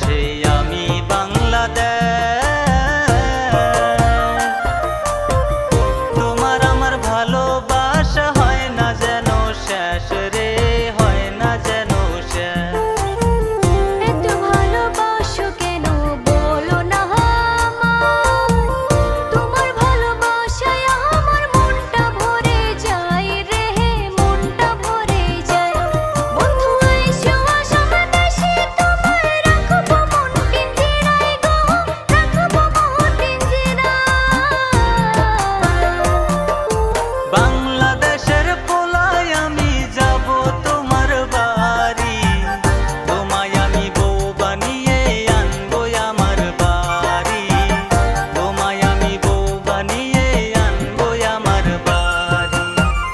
সেই আমি